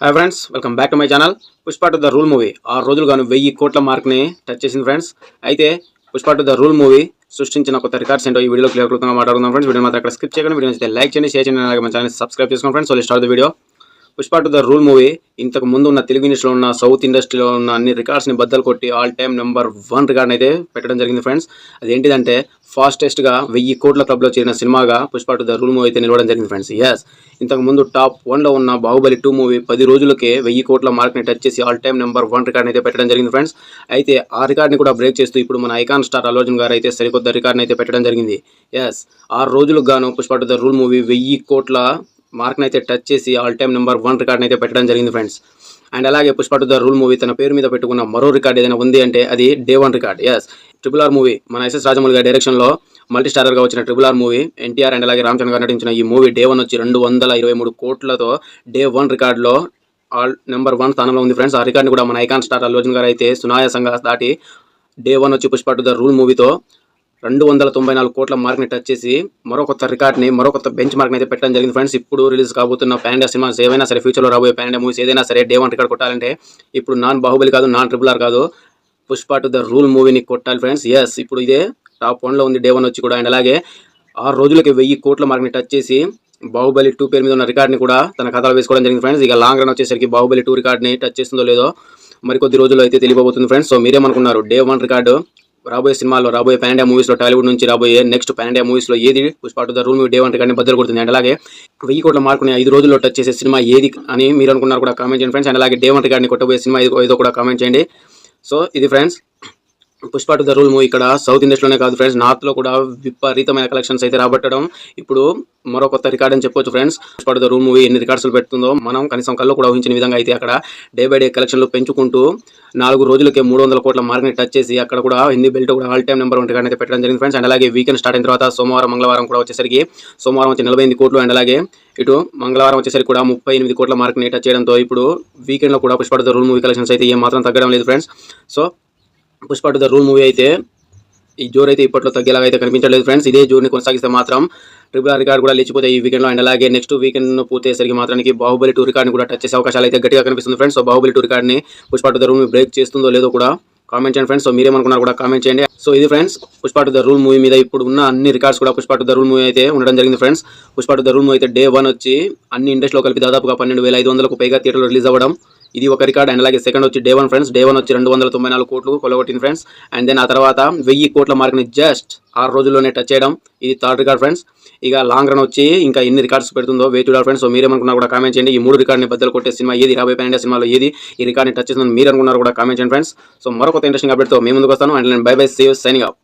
Hi friends welcome back to my channel Pushpa two the rule movie ఆరు రోజులు గాను వెయ్యి కోట్ల మార్క్ని టచ్ చేసింది ఫ్రెండ్స్ అయితే Pushpa two the rule movie సృష్టించిన కొత్త రికార్డ్స్ ఏంటో ఈ వీడియోలో క్లియర్ కృతంగా మాట్లాడుకుందాం ఫ్రెండ్స్ వీడియో మాత్రం అక్కడ స్కిప్ చేయకండి. వీడియో అయితే లైక్ చేయండి షేర్ చేయండి అలాగే మన ఛానల్ సబ్స్క్రైబ్ చేసుకోండి friends so start the video Pushpa two the rule movie. ఇంతకు ముందు ఉన్న తెలుగు ఇండస్ట్రీలో ఉన్న సౌత్ ఇండస్ట్రీలో ఉన్న అన్ని రికార్డ్స్ని బద్దలు కొట్టి all time number one record అయితే పెట్టడం జరిగింది ఫ్రెండ్స్. అదేంటిదంటే ఫాస్టెస్ట్గా వెయ్యి కోట్ల క్లబ్లో చేరిన సినిమాగా Pushpa two the rule movie అయితే నిలవడం జరిగింది ఫ్రెండ్స్. ఎస్ ఇంతకు ముందు టాప్ వన్లో ఉన్న బాహుబలి టూ మూవీ పది రోజులకే వెయ్యి కోట్ల మార్క్ని టచ్ చేసి all time number one record అయితే పెట్టడం జరిగింది ఫ్రెండ్స్. అయితే ఆ రికార్డ్ని కూడా బ్రేక్ చేస్తూ ఇప్పుడు మన ఐకాన్ స్టార్ అల్లు గారు అయితే సరికొత్త రికార్డ్ని అయితే పెట్టడం జరిగింది. ఎస్ ఆరు రోజులకు గాను Pushpa two the rule movie వెయ్యి కోట్ల మార్క్ని అయితే టచ్ చేసి ఆల్ టైమ్ నెంబర్ వన్ రికార్డ్ని అయితే పెట్టడం జరిగింది ఫ్రెండ్స్. అండ్ అలాగే Pushpa two the rule movie తన పేరు మీద పెట్టుకున్న మరో రికార్డ్ ఏదైనా ఉంది అంటే అది day one record. Yes triple R movie మన ఎస్ఎస్ రాజమౌళి గారి డైరెక్షన్లో మల్టీ స్టారర్గా వచ్చిన triple R movie NTR and అలాగే రామచంద్ర గారు నటించిన ఈ మూవీ డే వన్ వచ్చి రెండు వందల ఇరవై మూడు కోట్లతో డే వన్ రికార్డులో ఆల్ నెంబర్ వన్ స్థానంలో ఉంది ఫ్రెండ్స్. ఆ రికార్డ్ని కూడా మన ఐకాన్ స్టార్ అల్లోజన్ గారు అయితే సునాయాసంగా దాటి డే వన్ వచ్చి పుష్ప టు ద రూల్ మూవీతో రెండు వందల తొంభై నాలుగు కోట్ల మార్క్ని టచ్ చేసి మరో కొత్త రికార్డ్ని మరో కొత్త బెంచ్ మార్క్ని అయితే పెట్టడం జరిగింది ఫ్రెండ్స్. ఇప్పుడు రిలీజ్ కాబోతున్న పాండా సినిమాస్ ఏవైనా సరే ఫ్యూచర్లో రాబోయే పాండా మూవీస్ ఏదైనా సరే డే వన్ రికార్డ్ కొట్టాలంటే ఇప్పుడు నాన్ బాహుబలి కాదు నాన్ ట్రిపుల్ ఆర్ కాదు పుష్ప టు ద రూల్ మూవీని కొట్టాలి ఫ్రెండ్స్. ఎస్ ఇప్పుడు ఇదే టాప్ వన్లో ఉంది డే వన్ వచ్చి కూడా. అండ్ అలాగే ఆరు రోజులకి వెయ్యి కోట్ల మార్క్ని టచ్ చేసి బాహుబలి టూ పేరు మీద ఉన్న రికార్డ్ని కూడా తన ఖాతాలో వేసుకోవడం జరిగింది ఫ్రెండ్స్. ఇక లాంగ్ రన్ వచ్చేసరికి బాహుబలి టూ రికార్డ్ని టచ్ చేస్తుందో లేదో మరికొద్ది రోజుల్లో అయితే తెలియబోతుంది ఫ్రెండ్స్. సో మీరేమనుకున్నారు డే వన్ రికార్డు రాబోయే సినిమాలో రాబోయే పాన్ ఇండియా మూవీస్లో టాలీవుడ్ నుంచి రాబోయే నెక్స్ట్ ప్యాన్ ఇండియా మూవీస్లో ఏది Pushpa two the rule day one కానీ బద్దలు కొడుతుంది. అండ్ అలాగే వెయ్యి కోట్ల మార్కుని ఐదు రోజుల్లో టచ్ చేసే సినిమా ఏది అని మీరు అనుకున్నారు కూడా కామెంట్ చేయండి ఫ్రెండ్స్ అండ్ అలాగే డే వన్ గారిని కొట్టబోయే సినిమా ఏదో కూడా కామెంట్ చేయండి. సో ఇది friends Pushpa two the rule movie ఇక్కడ సౌత్ ఇండస్ట్రీలోనే కాదు ఫ్రెండ్స్ నార్త్లో కూడా విపరీతమైన కలెక్షన్స్ అయితే రాబట్టడం. ఇప్పుడు మరో కొత్త రికార్డ్ అని చెప్పొచ్చు friends Pushpa two the rule movie ఎన్ని రికార్డ్స్ పెడుతుందో మనం కనీసం కళ్ళు కూడా ఊహించిన విధంగా అయితే అక్కడ డే బై డే కలెక్షన్లు పెంచుకుంటూ నాలుగు రోజులకే మూడు వందల కోట్ల మార్కెట్ టచ్ చేసి అక్కడ కూడా హిందీ బెల్ట్ కూడా all time number one record అయితే పెట్టడం జరిగింది ఫ్రెండ్స్. అండ్ అలాగే వీకెండ్ స్టార్ట్ అయిన తర్వాత సోమవారం మంగళవారం కూడా వచ్చేసరికి సోమవారం వచ్చి నలభై ఎనిమిది కోట్లు అండ్ అలాగే ఇటు మంగళవారం వచ్చేసరికి కూడా ముప్పై ఎనిమిది కోట్ల మార్క్ని టచ్ చేయడంతో ఇప్పుడు వీకెండ్లో కూడా Pushpa two the rule movie collections అయితే ఏం మాత్రం తగ్గడం లేదు friends. So Pushpa two the rule movie అయితే ఈ జోర్ అయితే ఇప్పట్లో తగ్గేలాగా అయితే కనిపించలేదు ఫ్రెండ్స్. ఇదే జోర్ని కొనసాగిస్తే మాత్రం ట్రిపుల్ ఆర్ రికార్డ్ కూడా లేచిపోతే ఈ వీకెండ్లో అండ్ అలాగే నెక్స్ట్ వీకెండ్ పూర్తయ్యేసరికి మాత్రానికి బాహుబలి టూ రికార్డ్ని కూడా టచ్ చేసే అవకాశాలు అయితే గట్టిగా కనిపిస్తుంది friends. So Baahubali two రికార్డ్ని Pushpa two the rule break చేస్తుందో లేదో కూడా కామెంట్ చేయండి ఫ్రెండ్స్. సో మీరేమనుకున్నారు కూడా కామెంట్ చేయండి. సో ఇది friends Pushpa two the rule movie మీద ఇప్పుడు ఉన్న అన్ని రికార్డ్స్ కూడా Pushpa two the rule movie అయితే ఉండడం జరిగింది friends. Pushpa two the rule movie అయితే డే వన్ వచ్చి అన్ని ఇండస్ట్రీలో కలిపి దాదాపుగా పన్నెండు వేల ఐదు వందలకు పైగా థియేటర్లో రిలీజ్ అవ్వడం ఇది ఒక రికార్డ్ అండ్ అలాగే సెకండ్ వచ్చి day one friends day one వచ్చి రెండు వందల తొంభై నాలుగు కోట్లు కొలగొట్టింది ఫ్రెండ్స్ అండ్ దెన్ ఆ తర్వాత వెయ్యి కోట్ల మార్క్ని జస్ట్ ఆరు రోజుల్లోనే టచ్ చేయడం. ఇది థర్డ్ రికార్డ్ ఫ్రెండ్స్ ఇక లాంగ్ రన్ వచ్చి ఇంకా ఎన్ని రికార్డ్స్ పెడుతుందో వెయిట్ చూడాలి ఫ్రెండ్స్ సో మీరేమనుకున్నా కూడా కామెంట్ చేయండి. ఈ మూడు రికార్డ్ని బద్దలు కొట్టే సినిమా ఏది? రాబోయే పైన ఇండియా సినిమాలో ఏది? ఈ రికార్డ్ని టచ్ చేస్తుందని మీరు అనుకున్నారు కూడా కామెంట్ చేయండి ఫ్రెండ్స్ సో మరొక ఇంట్రెస్టింగ్ అప్డేట్తో మేము ముందుకు వస్తాను. అండ్ నేను bye bye save signing up